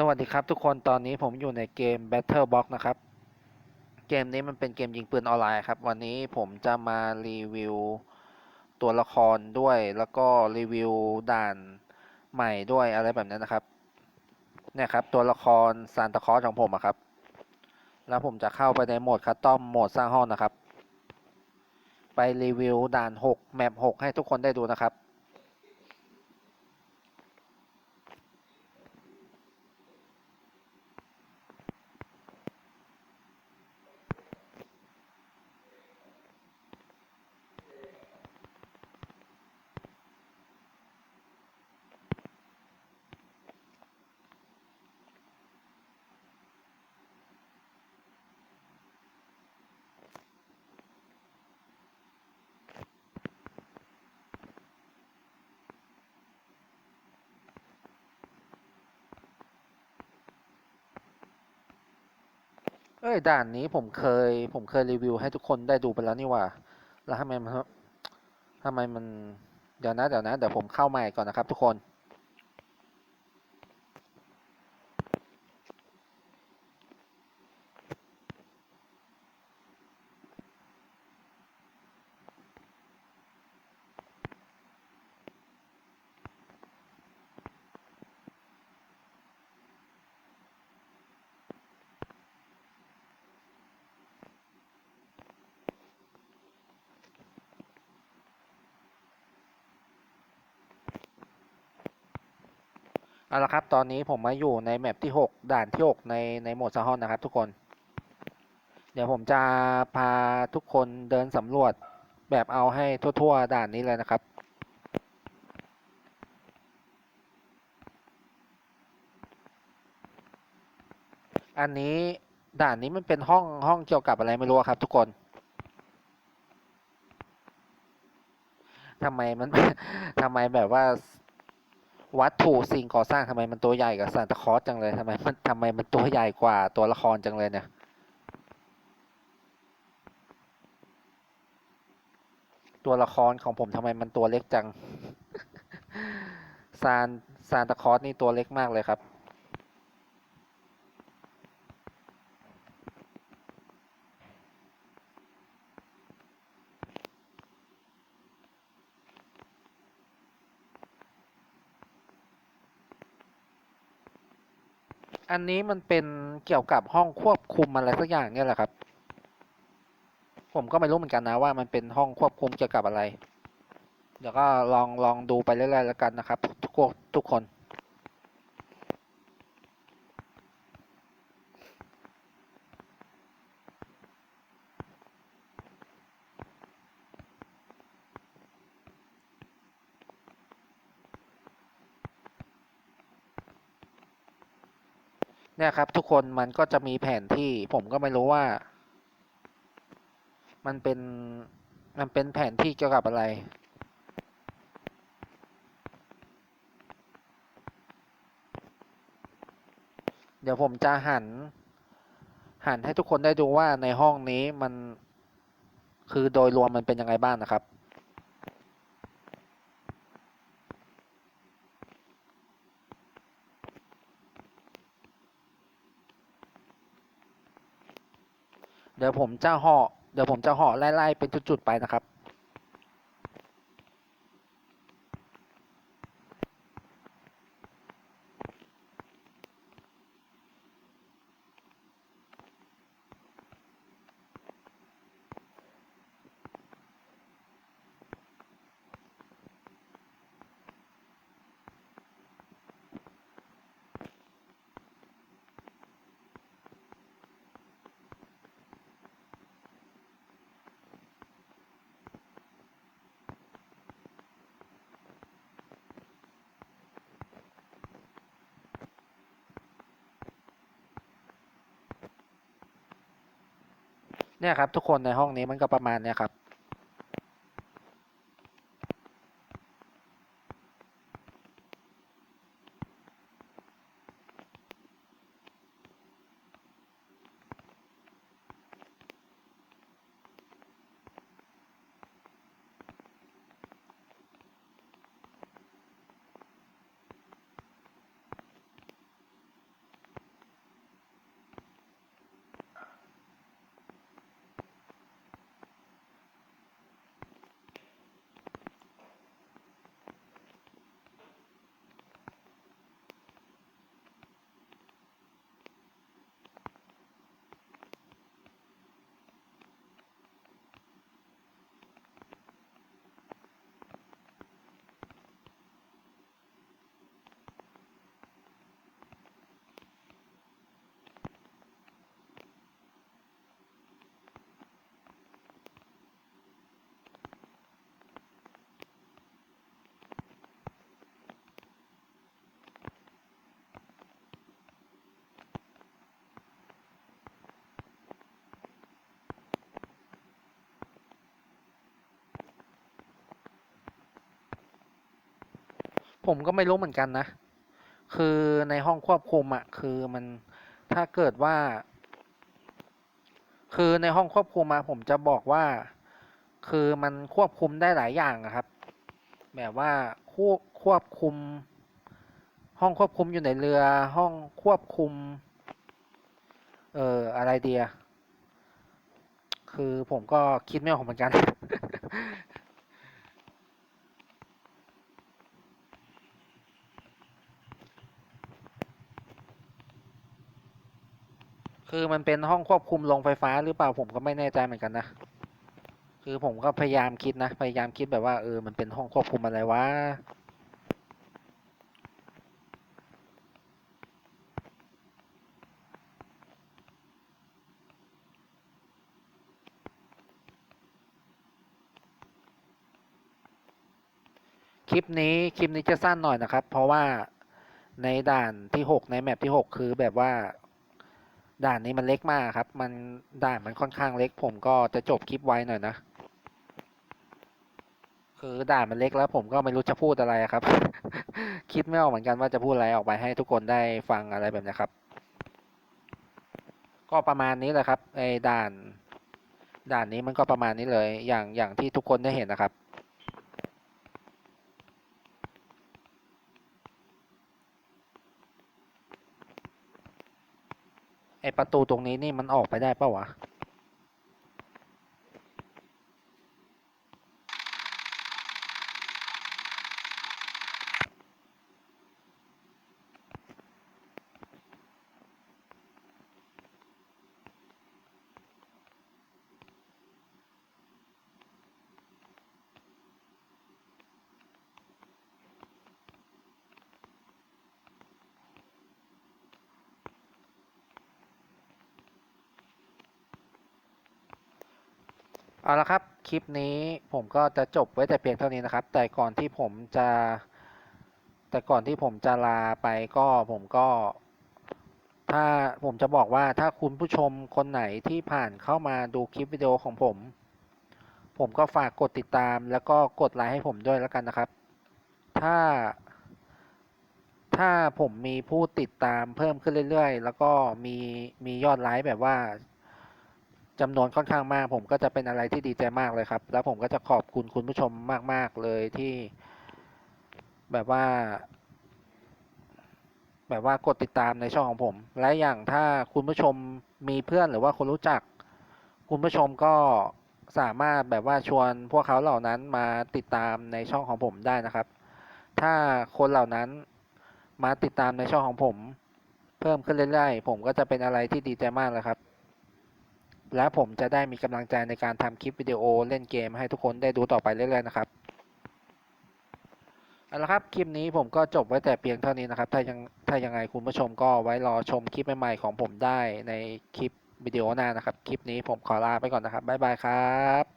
สวัสดีครับทุกคนตอนนี้ผมอยู่ในเกม Battle Box นะครับ เกมนี้มันเป็นเกมยิงปืนออนไลน์ครับ วันนี้ผมจะมารีวิวตัวละครด้วย แล้วก็รีวิวด่านใหม่ด้วยอะไรแบบนั้นนะครับ เนี่ยครับตัวละครซานตาคอสของผมอะครับ แล้วผมจะเข้าไปในโหมดคัสตอมโหมดสร้างห้องนะครับ ไปรีวิวด่าน 6 แมป 6 ให้ทุกคนได้ดูนะครับ อ้ยด่านนี้ผมเคย ผมเคยรีวิวให้ทุกคนได้ดูไปแล้วนี่ว่า แล้วทำไมมันทำไมมัน เดี๋ยวนะเดี๋ยวนะเดี๋ยวผมเข้าใหม่ก่อนนะครับทุกคน เอาละครับ ตอนนี้ผมมาอยู่ในแมปที่ 6 ด่านที่ 6 ในในโหมดซาฮอนนะครับทุกคน เดี๋ยวผมจะพาทุกคนเดินสำรวจแบบเอาให้ทั่ว ๆ ด่านนี้เลยนะครับ อันนี้ด่านนี้มันเป็นห้องห้องเกี่ยวกับอะไรไม่รู้ครับทุกคนทำไมมันทำไมแบบว่า วัตถุสิ่งก่อสร้างทำไมมันตัวใหญ่กับซานตาคอสจังเลยทำไมมันทำไมมันตัวใหญ่กว่าตัวละครจังเลยเนี่ยตัวละครของผมทำไมมันตัวเล็กจังซานซานตาคอสนี่ตัวเล็กมากเลยครับ อันนี้มันเป็นเกี่ยวกับห้องควบคุมอะไรสักอย่างเนี่ยแหละครับ ผมก็ไม่รู้เหมือนกันนะว่ามันเป็นห้องควบคุมเกี่ยวกับอะไร เดี๋ยวก็ลองลองดูไปเรื่อยๆแล้วกันนะครับ ทุกทุกคน เนี่ยครับทุกคนมันก็จะมีแผนที่ผมก็ไม่รู้ว่า มันเป็นมันเป็นแผนที่เกี่ยวกับอะไร เดี๋ยวผมจะหัน หันให้ทุกคนได้ดูว่าในห้องนี้มันคือโดยรวมมันเป็นยังไงบ้างนะครับ เดี๋ยวผมจะห่อเดี๋ยวผมจะห่อไล่ๆเป็นจุดๆไปนะครับ เนี่ยครับทุกคนในห้องนี้มันก็ประมาณเนี้ยครับ ผมก็ไม่รู้เหมือนกันนะ คือในห้องควบคุมอะคือมันถ้าเกิดว่า คือในห้องควบคุมมาผมจะบอกว่า คือมันควบคุมได้หลายอย่างครับ แบบว่าควบควบคุม ห้องควบคุมอยู่ในเรือ ห้องควบคุม เอ่ออะไรเดีย คือผมก็คิดไม่ออกเหมือนกัน คือมันเป็นห้องควบคุมโรงไฟฟ้าหรือเปล่าผมก็ไม่แน่ใจเหมือนกันนะ คือผมก็พยายามคิดนะ พยายามคิดแบบว่าเออ มันเป็นห้องควบคุมอะไรวะ คลิปนี้คลิปนี้จะสั้นหน่อยนะครับ เพราะว่าในด่านที่หกในแมปที่หกคือแบบว่า ด่านนี้มันเล็กมากครับ มันด่านมันค่อนข้างเล็ก ผมก็จะจบคลิปไว้หน่อยนะ คือด่านมันเล็กแล้วผมก็ไม่รู้จะพูดอะไรครับ คิดไม่ออกเหมือนกันว่าจะพูดอะไรออกไปให้ทุกคนได้ฟังอะไรแบบนี้ครับ ก็ประมาณนี้แหละครับไอ้ด่าน ด่านนี้มันก็ประมาณนี้เลย อย่างอย่างที่ทุกคนได้เห็นนะครับ ประตูตรงนี้นี่มันออกไปได้ปะวะ เอาละครับ คลิปนี้ผมก็จะจบไว้แต่เพียงเท่านี้นะครับ แต่ก่อนที่ผมจะ แต่ก่อนที่ผมจะลาไปก็ผมก็ ถ้าผมจะบอกว่าถ้าคุณผู้ชมคนไหนที่ผ่านเข้ามาดูคลิปวิดีโอของผม ผมก็ฝากกดติดตาม แล้วก็กดไลค์ให้ผมด้วยแล้วกันนะครับ ถ้า ถ้าผมมีผู้ติดตามเพิ่มขึ้นเรื่อย ๆ แล้วก็มีมียอดไลค์แบบว่า จำนวนค่อนข้างมาก ผมก็จะเป็นอะไรที่ดีใจมากเลยครับ แล้วผมก็จะขอบคุณคุณผู้ชมมาก ๆ เลยที่ แบบว่า แบบว่ากดติดตามในช่องของผม และอย่างถ้าคุณผู้ชมมีเพื่อนหรือว่าคนรู้จัก คุณผู้ชมก็สามารถแบบว่าชวนพวกเขาเหล่านั้นมาติดตามในช่องของผมได้นะครับ ถ้าคนเหล่านั้นมาติดตามในช่องของผม เพิ่มขึ้นเรื่อยๆผมก็จะเป็นอะไรที่ดีใจมากเลยครับ และผมจะได้มีกำลังใจในการทำคลิปวิดีโอเล่นเกมให้ทุกคนได้ดูต่อไปเรื่อยๆนะครับเอาละครับ คลิปนี้ผมก็จบไว้แต่เพียงเท่านี้นะครับ ถ้ายังถ้ายังไงคุณผู้ชมก็ไว้รอชมคลิปใหม่ๆของผมได้ในคลิปวิดีโอหน้านะครับ คลิปนี้ผมขอลาไปก่อนนะครับ บ๊ายบายครับ